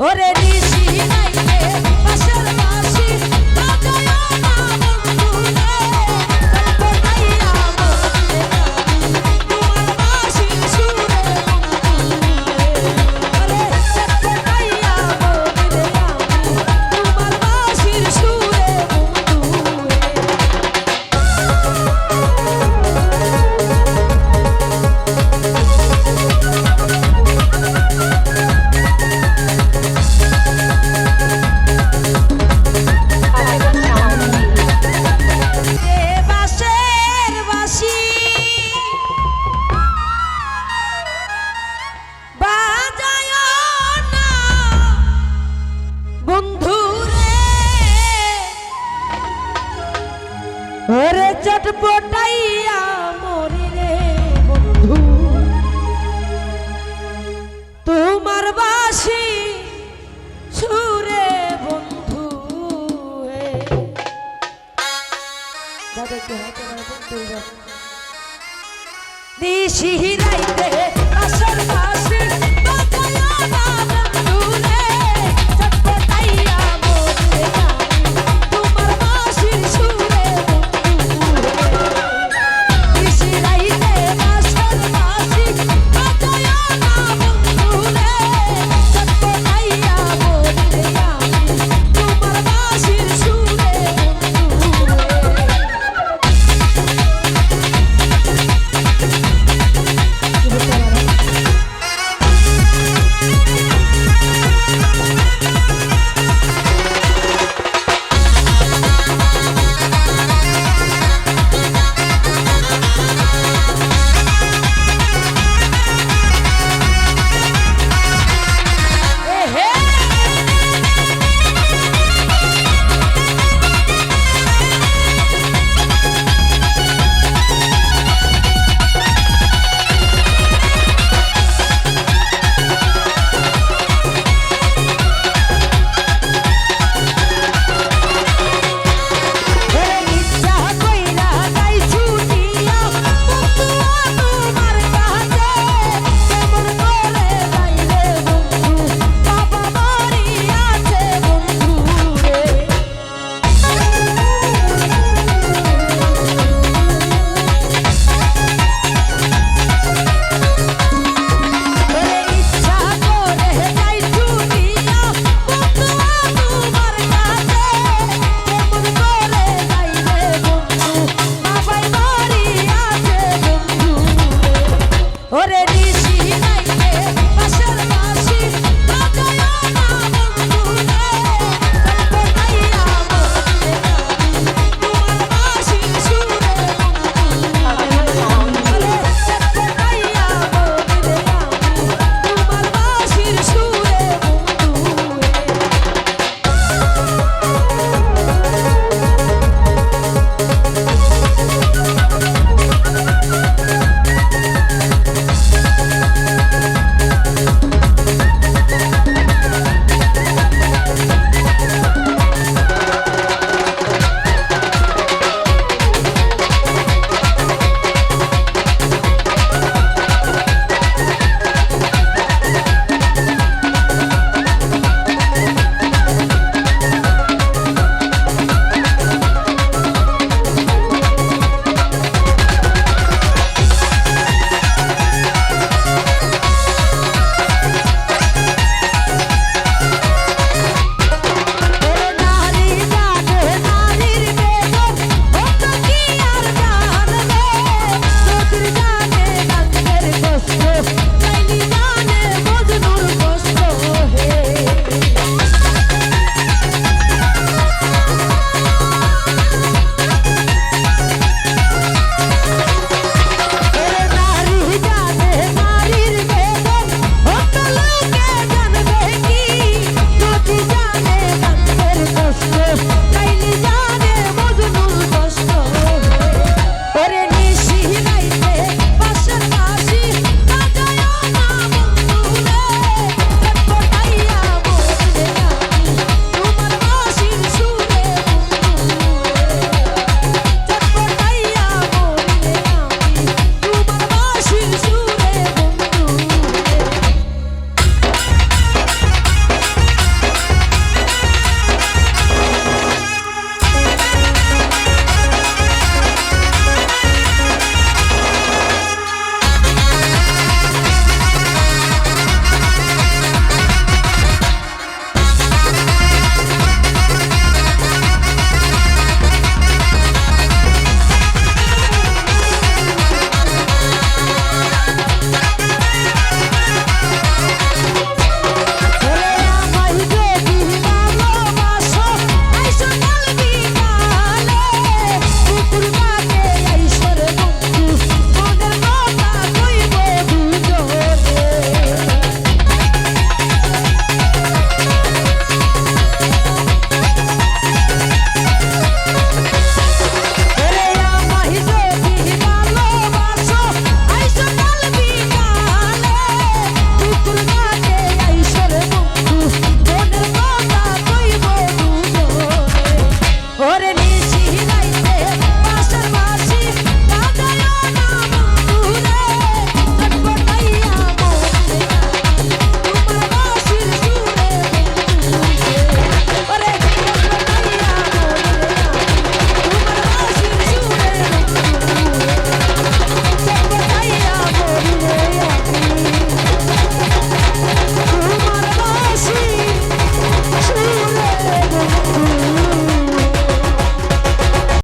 ওরে ঋষি নাইতে বাসর বাসি ওরে চটপটাইয়া মরি রে বন্ধু। তোমার বাসি সুরে বন্ধু দাদা একটু হাতে রাখুন তুলব রাইতে